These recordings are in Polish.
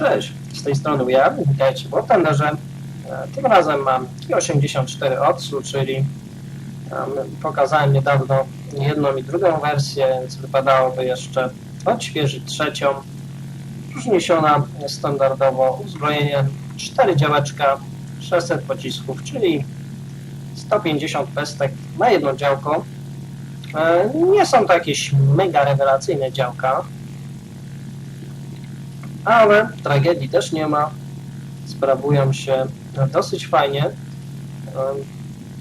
Cześć, z tej strony ja, witajcie w Tenderze. E, Tym razem mam Ki84 Otsu, czyli em, pokazałem niedawno jedną i drugą wersję, więc wypadałoby jeszcze odświeżyć trzecią. Różniesiona standardowo uzbrojeniem 4 działeczka, 600 pocisków, czyli 150 pestek na jedno działko. E, Nie są to jakieś mega rewelacyjne działka, ale tragedii też nie ma. Sprawują się dosyć fajnie.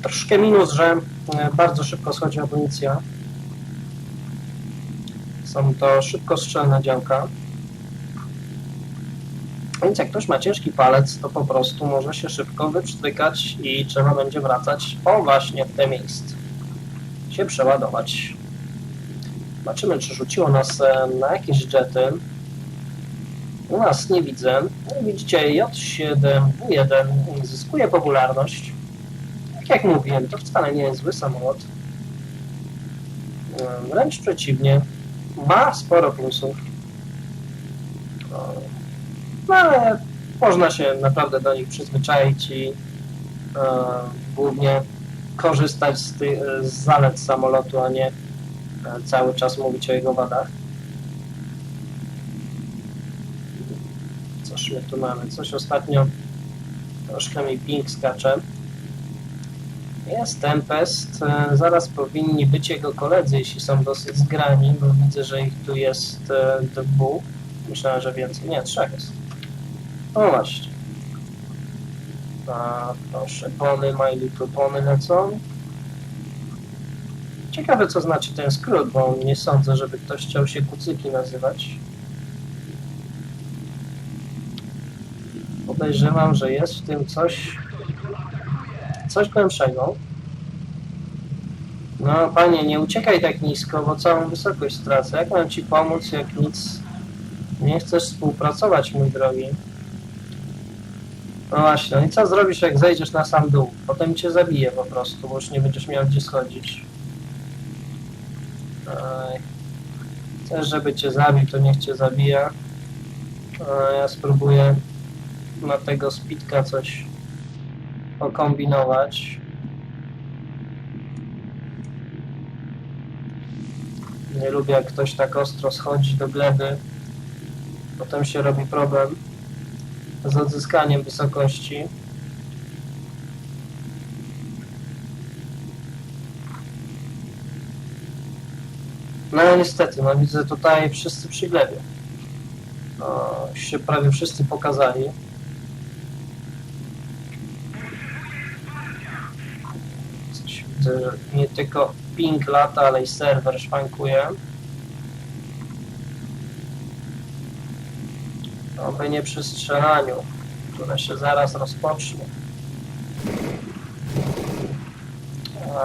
Troszkę minus, że e, bardzo szybko schodzi amunicja. Są to szybko strzelne działka. Więc jak ktoś ma ciężki palec, to po prostu może się szybko wyprztykać i trzeba będzie wracać o właśnie w te miejsce. Się przeładować. Zobaczymy, czy rzuciło nas e, na jakieś jety. U nas nie widzę. Widzicie, J7, W1 zyskuje popularność. Tak jak mówiłem, to wcale nie jest zły samolot. Wręcz przeciwnie. Ma sporo plusów. No ale można się naprawdę do nich przyzwyczaić i głównie korzystać z, ty, z zalet samolotu, a nie e, cały czas mówić o jego wadach. Coś my tu mamy? Coś ostatnio troszkę mi ping skacze. Jest Tempest. E, Zaraz powinni być jego koledzy, jeśli są dosyć zgrani, bo widzę, że ich tu jest e, dwóch. Myślałem, że więcej. Nie, trzech jest. No właśnie. A, proszę, pony, My Little Pony lecą. Ciekawe, co znaczy ten skrót, bo nie sądzę, żeby ktoś chciał się kucyki nazywać. Podejrzewam, że jest w tym coś coś głębszego. No, panie, nie uciekaj tak nisko, bo całą wysokość stracę. Jak mam ci pomóc, jak nic nie chcesz współpracować, mój drogi? No właśnie, no i co zrobisz, jak zejdziesz na sam dół? Potem cię zabije po prostu, bo już nie będziesz miał gdzie schodzić. Ej. Chcesz, żeby cię zabił, to niech cię zabija. A ja spróbuję na tego spitka coś pokombinować. Nie lubię, jak ktoś tak ostro schodzi do gleby. Potem się robi problem z odzyskaniem wysokości. No niestety, no widzę tutaj wszyscy przy glebie. No, się prawie wszyscy pokazali. Coś widzę, że nie tylko ping lata, ale i serwer szwankuje. Oby nie przy strzelaniu, które się zaraz rozpocznie.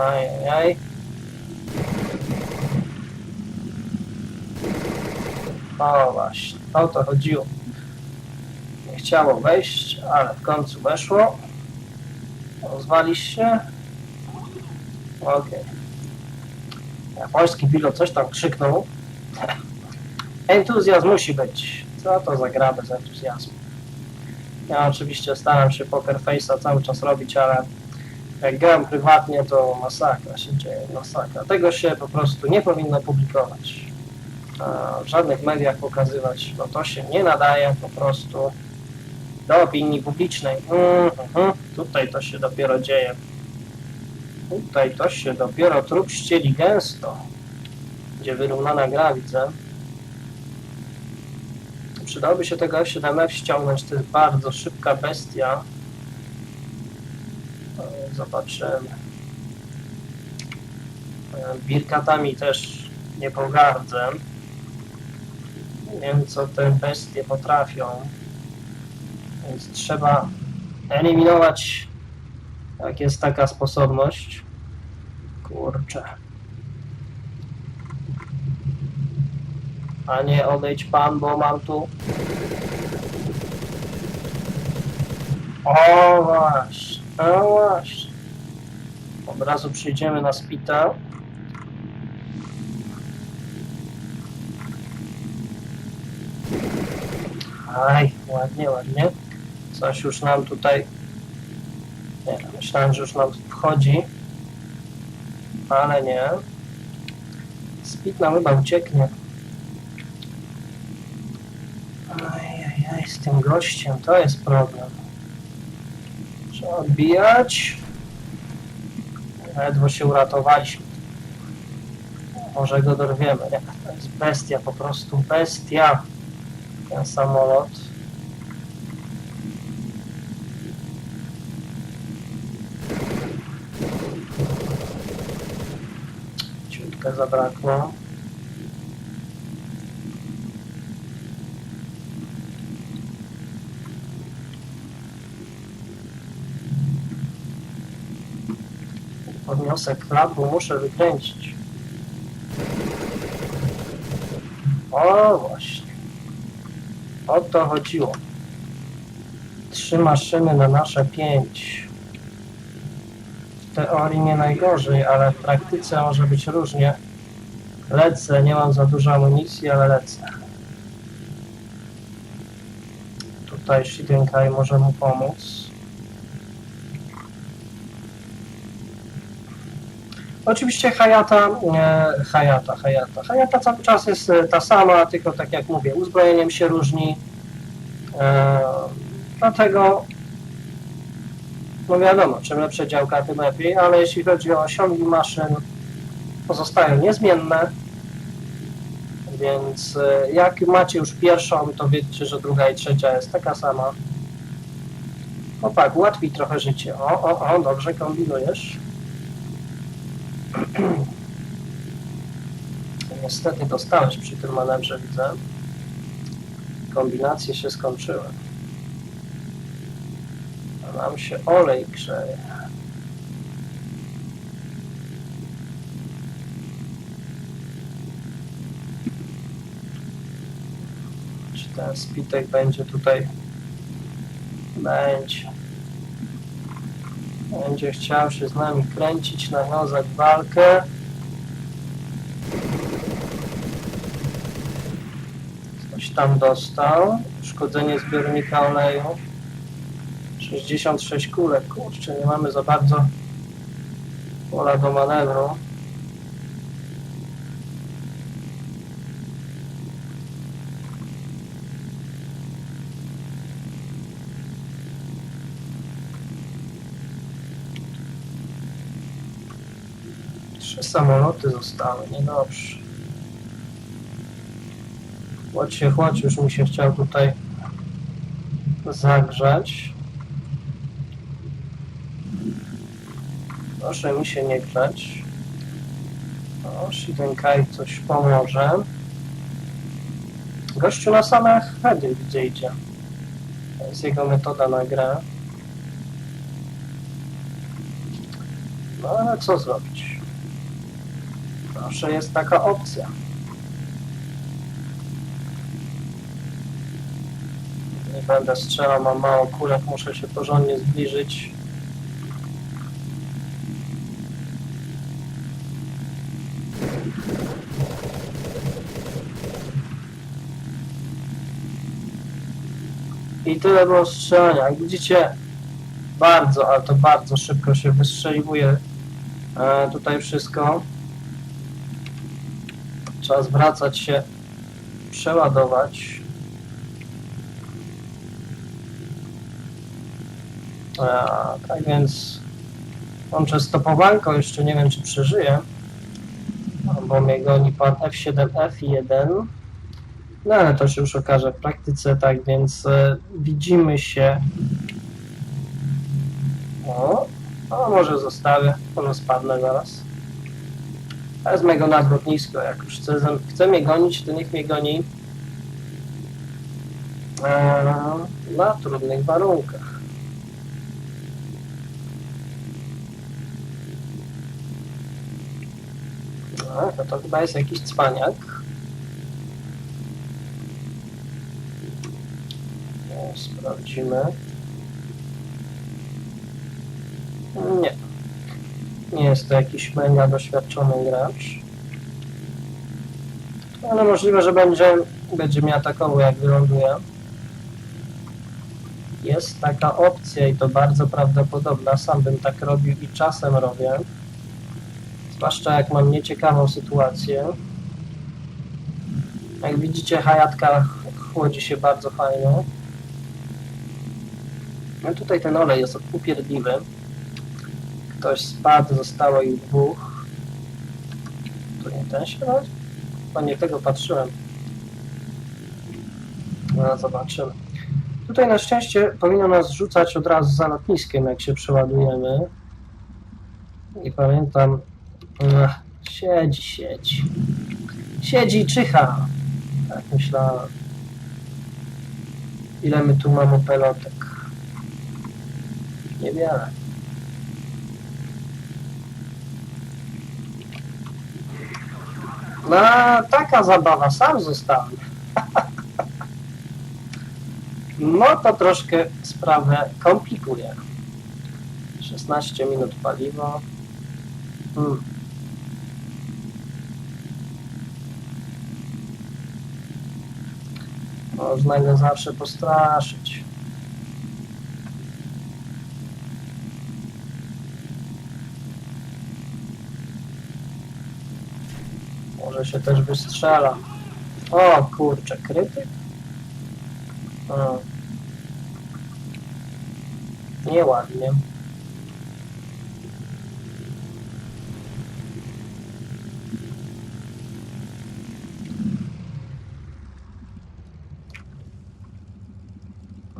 Ajajaj. O właśnie, o to chodziło. Nie chciało wejść, ale w końcu weszło. Rozwalisz się? Okej. Japoński pilot coś tam krzyknął. Entuzjazm musi być. Co to za gra bez entuzjazmu? Ja oczywiście staram się poker face'a cały czas robić, ale jak gram prywatnie, to masakra się dzieje, masakra. Tego się po prostu nie powinno publikować. W żadnych mediach pokazywać, bo to się nie nadaje po prostu do opinii publicznej. Mhm. Tutaj to się dopiero dzieje. Tutaj to się dopiero trup ścieli gęsto. Gdzie wyrównana gra, widzę. Przydałoby się tego F7F ściągnąć, to jest bardzo szybka bestia. E, Zobaczymy. E, Birkatami też nie pogardzę. Nie wiem, co te bestie potrafią. Więc trzeba eliminować, jak jest taka sposobność. Kurczę. A nie odejdź pan, bo mam tu. O właśnie, o właśnie. Od razu przyjdziemy na spita. Aj, ładnie, ładnie. Coś już nam tutaj... Nie, myślałem, że już nam wchodzi. Ale nie. Speed nam chyba ucieknie. Ajajaj, z tym gościem, to jest problem. Trzeba odbijać. Ledwo się uratowaliśmy. Może go dorwiemy. Nie, to jest bestia, po prostu bestia. Ten samolot. Ciutkę zabrakło. Podniosę klap, bo muszę wykręcić. O, właśnie. O to chodziło. Trzy maszyny na nasze pięć. Teorii nie najgorzej, ale w praktyce może być różnie. Lecę, nie mam za dużo amunicji, ale lecę. Tutaj Shidenkai może mu pomóc. Oczywiście Hayata, nie, Hayata, Hayata. Hayata cały czas jest e, ta sama, tylko tak jak mówię, uzbrojeniem się różni. E, dlatego, no wiadomo, czym lepsze działka, tym lepiej, ale jeśli chodzi o osiągi maszyn, pozostają niezmienne. Więc e, jak macie już pierwszą, to wiecie, że druga i trzecia jest taka sama. Opak, ułatwi trochę życie. O, o, o, dobrze kombinujesz. Niestety dostałeś przy tym manewrze, widzę. Kombinacje się skończyły. Nam się olej grzeje. Czy ten spitek będzie tutaj? Będzie. Będzie chciał się z nami kręcić, nawiązać walkę. Coś tam dostał. Uszkodzenie zbiornika oleju. 66 kulek. Kurczę, nie mamy za bardzo pola do manewru. Trzy samoloty zostały, niedobrze. Chłodź się, chłodź, już mi się chciał tutaj zagrzać. Proszę mi się nie grzać. O, Shidenkai coś pomoże. Gościu na same heady widzę idzie. To jest jego metoda na grę. No ale co zrobić? Zawsze jest taka opcja. Nie będę strzelał, mam mało kulek, muszę się porządnie zbliżyć. I tyle było strzelania. Jak widzicie, bardzo, ale to bardzo szybko się wystrzeliwuje e, tutaj wszystko. Trzeba zwracać się, przeładować. A, tak więc łączę stopowanko, jeszcze nie wiem czy przeżyję, bo mnie goni pan F7F1. No ale to się już okaże w praktyce, tak więc e, widzimy się. O, o, może zostawię, może spadnę zaraz. Wezmę go na lotnisko, jak już chce, chce mnie gonić, to niech mnie goni e, na trudnych warunkach. No, to, to chyba jest jakiś cwaniak. Sprawdzimy. Nie. Nie jest to jakiś mega doświadczony gracz. Ale możliwe, że będzie, będzie mnie atakował jak wyląduje. Jest taka opcja i to bardzo prawdopodobna. Sam bym tak robił i czasem robię. Zwłaszcza jak mam nieciekawą sytuację. Jak widzicie, hajatka ch- chłodzi się bardzo fajnie. No tutaj ten olej jest upierdliwy. Ktoś spadł, zostało ich dwóch. To nie ten się rodzi? Chyba nie tego patrzyłem. No, zobaczymy. Tutaj na szczęście powinno nas rzucać od razu za lotniskiem, jak się przeładujemy. I pamiętam, ach, siedzi, siedzi. Siedzi i czyha. Tak myślałem. Ile my tu mamy pelotek? Niewiele. No, taka zabawa, sam zostałem. No to troszkę sprawę komplikuje. 16 minut paliwo. Hmm. Można go zawsze postraszyć. Może się też wystrzela. O kurczę, krytyk? O. Nieładnie.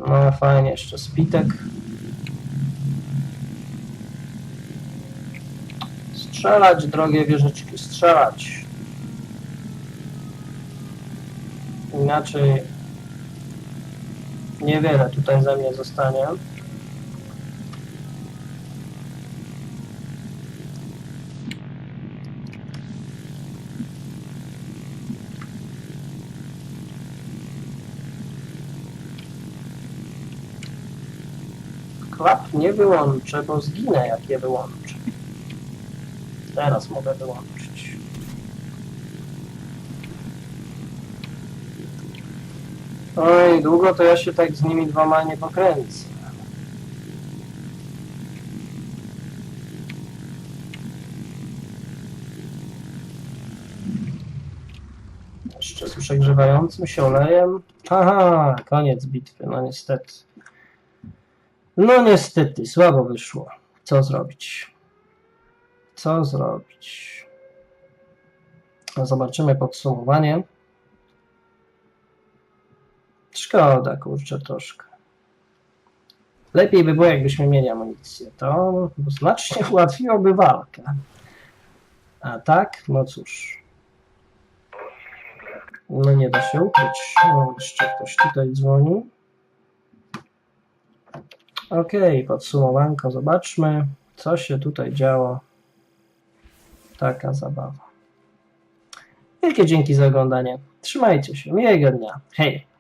No fajnie, jeszcze spitek. Strzelać, drogie wieżyczki, strzelać. Inaczej niewiele tutaj ze mnie zostanie. Klap nie wyłączę, bo zginę jak je wyłączę. Teraz mogę wyłączyć. Oj, długo to ja się tak z nimi dwoma nie pokręcę. Jeszcze z przegrzewającym się olejem. Aha, koniec bitwy, no niestety. No niestety, słabo wyszło. Co zrobić? Co zrobić? No, Zobaczymy podsumowanie. Szkoda, kurczę, troszkę. Lepiej by było, jakbyśmy mieli amunicję. To znacznie ułatwiłoby walkę. A tak? No cóż. No nie da się ukryć. No, jeszcze ktoś tutaj dzwoni. Okej, podsumowanko. Zobaczmy, co się tutaj działo. Taka zabawa. Wielkie dzięki za oglądanie. Trzymajcie się. Miłego dnia. Hej!